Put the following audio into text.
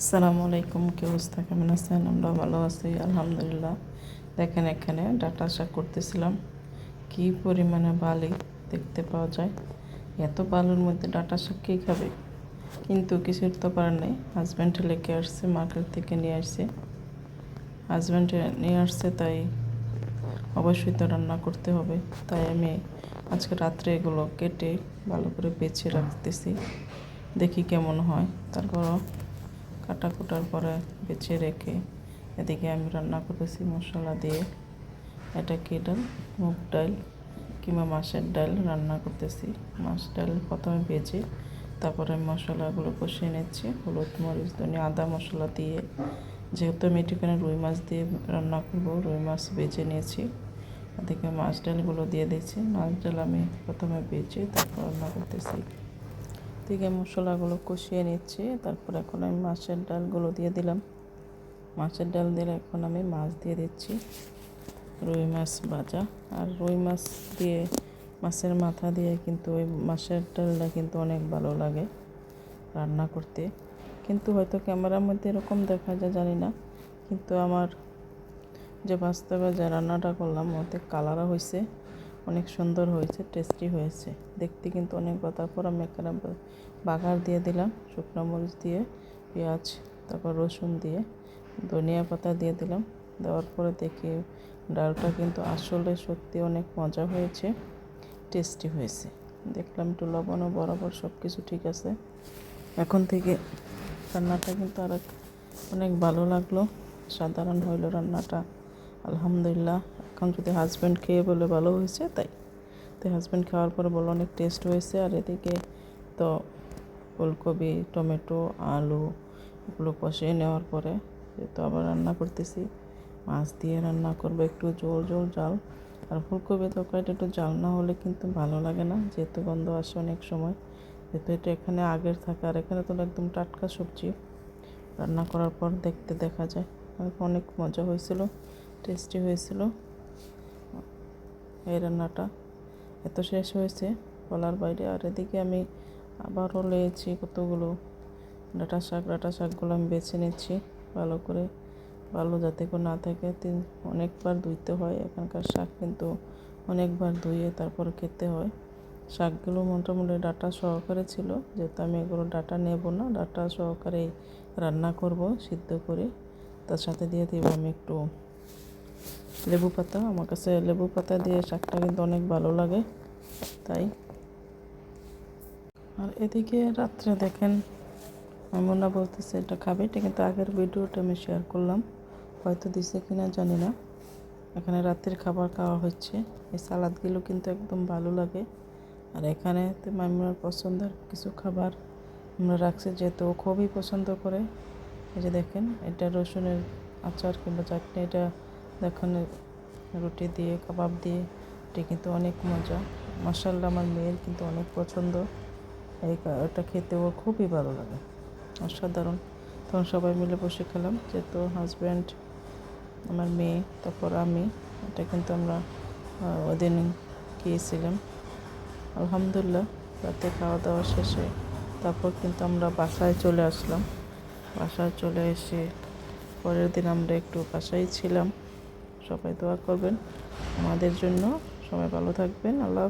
আসসালামু আলাইকুম, কি অবস্থা? কেমন আছেন? আমরা ভালো আছি, আলহামদুলিল্লাহ। দেখেন এখানে ডাটা শাক করতেছিলাম। কি পরিমাণে বালি দেখতে পাওয়া যায়? এত বালুর মধ্যে ডাটা শাক কে খাবে? কিন্তু কিছুর তো করার নেই। হাজব্যান্ড লেকে আসছে, মার্কেট থেকে নিয়ে আসছে। হাজব্যান্ড নিয়ে আসছে, তাই অবশ্যই তো রান্না করতে হবে। তাই আমি আজকে রাত্রে এগুলো কেটে ভালো করে বেছে রাখতেছি। দেখি কেমন হয়। তারপরও কাটা কুটার পরে বেছে রেখে এদিকে আমি রান্না করতেছি মশলা দিয়ে। এটা কি ডাল? মুগ ডাল কিংবা মাছের ডাল রান্না করতেছি। মাছ ডাল প্রথমে ভেজে তারপরে মশলাগুলো কষিয়ে নিচ্ছি। হলুদ, মরিচ ধনে আদা মশলা দিয়ে। যেহেতু আমি এখানে রুই মাছ দিয়ে রান্না করব, রুই মাছ বেজে নিয়েছি। এদিকে মাছ ডালগুলো দিয়ে দিচ্ছি মাছ ডাল আমি প্রথমে বেজে তারপর রান্না করতেছি। থেকে মশলাগুলো কষিয়ে নিচ্ছি। তারপর এখন আমি মাছের ডালগুলো দিয়ে দিলাম। মাছের ডাল দিলে এখন আমি মাছ দিয়ে দিচ্ছি। রুই মাছ ভাজা। আর রুই মাছ দিয়ে, মাছের মাথা দিয়ে কিন্তু ওই মাছের ডালটা কিন্তু অনেক ভালো লাগে রান্না করতে। কিন্তু হয়তো ক্যামেরার মধ্যে এরকম দেখা যায়, জানি না। কিন্তু আমার যে বাস্তবে যে রান্নাটা করলাম, ওতে কালারও হয়েছে অনেক সুন্দর হয়েছে টেস্টি হয়েছে। দেখতে কিন্তু অনেক তারপর আমি এখানে বাগার দিয়ে দিলাম, শুকনো মরিচ দিয়ে, পেঁয়াজ, তারপর রসুন দিয়ে, ধনিয়া পাতা দিয়ে দিলাম। দেওয়ার পরে দেখি ডালটা কিন্তু আসলে সত্যি অনেক মজা হয়েছে টেস্টি হয়েছে। দেখলাম একটু লবণও বরাবর সব কিছু ঠিক আছে। এখন থেকে রান্নাটা কিন্তু আর অনেক ভালো লাগল। সাধারণ হইল রান্নাটা। আলহামদুলিল্লাহ এখন যদি হাজব্যান্ড খেয়ে বলে ভালো হয়েছে, তাই। তো হাজব্যান্ড খাওয়ার পরে বলল অনেক টেস্ট হয়েছে। আর এদিকে তো ফুলকপি, টমেটো, আলু এগুলো কষিয়ে নেওয়ার পরে তো আবার রান্না করতেছি, মাছ দিয়ে রান্না করব, একটু জোল জোল, জাল। আর ফুলকপি তরকারিটা একটু জাল না হলে কিন্তু ভালো লাগে না, যেহেতু গন্ধ আসে অনেক সময়। যেহেতু এটা এখানে আগের থাকে, আর এখানে তো একদম টাটকা সবজি। রান্না করার পর দেখতে দেখা যায়। অনেক মজা হয়েছিল টেস্টি হয়েছিল। রান্নাটা এত শেষ হয়েছে বলার বাইরে। আর এদিকে আমি আবারও লেয়েছি কতগুলো ডাটা শাক, ডাটা শাকগুলো আমি বেছে নিচ্ছি ভালো করে। ভালো যাতে করে না থাকে। তিন, অনেকবার ধুইতে হয়, এখানকার শাক কিন্তু অনেকবার ধুয়ে তারপর খেতে হয়। শাকগুলো মোটামুটি ডাটা সহকারে ছিল, যেহেতু আমি এগুলো ডাটা নেব না, ডাটা সহকারে রান্না করব সিদ্ধ করে। তার সাথে দিয়ে দিব আমি একটু লেবু পাতা, আমার কাছে লেবু পাতা দিয়ে শাকটা কিন্তু অনেক ভালো লাগে, তাই। আর এদিকে রাত্রে দেখেন মামুনা বলতেছে, এটা খাবে? এটা কিন্তু আগের ভিডিওটা আমি শেয়ার করলাম, হয়তো দিছে কিনা জানি না। এখানে রাতের খাবার খাওয়া হচ্ছে, এই সালাদগুলো কিন্তু একদম ভালো লাগে। আর এখানে তো মামুনার পছন্দের কিছু খাবার আমরা রাখছি, যেহেতু ও খুবই পছন্দ করে। এই যে দেখেন, এটা রসুনের আচার কিংবা চাটনি, এটা দেখেন, রুটি দিয়ে, কাবাব দিয়ে, এটা কিন্তু অনেক মজা। মাসাল্লাহ আমার মেয়ের কিন্তু অনেক পছন্দ। এই এটা খেতে ওর খুবই ভালো লাগে। অসাধারণ। তখন সবাই মিলে বসে খেলাম, যেহেতু হাজব্যান্ড আমার মেয়ে, তারপর আমি। এটা কিন্তু আমরা ওদিন গিয়েছিলাম আলহামদুলিল্লাহ, রাতে খাওয়া দাওয়া শেষে। তারপর কিন্তু আমরা বাসায় চলে আসলাম। বাসায় চলে এসে পরের দিন আমরা একটু বাসায় ছিলাম। সবাই দোয়া করবেন। আমাদের জন্য সবাই ভালো থাকবেন। আল্লাহ